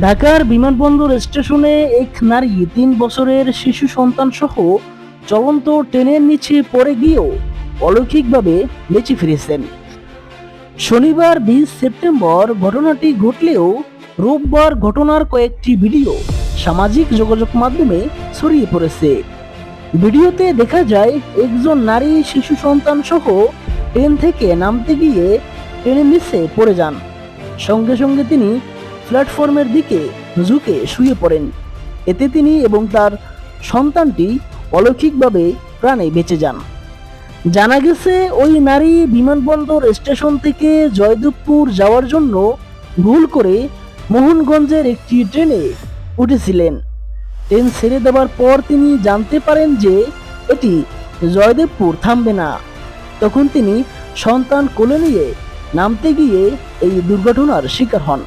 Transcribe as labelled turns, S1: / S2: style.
S1: ঢাকার বিমানবন্দর স্টেশনে এক নারী তিন বছরের শিশু সন্তান সহ চলন্ত ট্রেনের নিচে পড়ে গিয়েও অলৌকিকভাবে বেঁচে ফিরেছেন। শনিবার বিশ সেপ্টেম্বর ঘটনাটি ঘটলেও রোববার ঘটনার কয়েকটি ভিডিও সামাজিক যোগাযোগ মাধ্যমে ছড়িয়ে পড়েছে। ভিডিওতে দেখা যায়, একজন নারী শিশু সন্তান সহ ট্রেন থেকে নামতে গিয়ে ট্রেনের নিচে পড়ে যান। সঙ্গে সঙ্গে তিনি প্ল্যাটফর্মের দিকে ঝুঁকে শুয়ে পড়েন। এতে তিনি এবং তার সন্তানটি অলৌকিকভাবে প্রাণে বেঁচে যান। জানা গেছে, ওই নারী বিমানবন্দর স্টেশন থেকে জয়দেবপুর যাওয়ার জন্য ভুল করে মোহনগঞ্জের একটি ট্রেনে উঠেছিলেন। ট্রেন ছেড়ে দেওয়ার পর তিনি জানতে পারেন যে এটি জয়দেবপুর থামবে না। তখন তিনি সন্তান কোলে নিয়ে নামতে গিয়ে এই দুর্ঘটনার শিকার হন।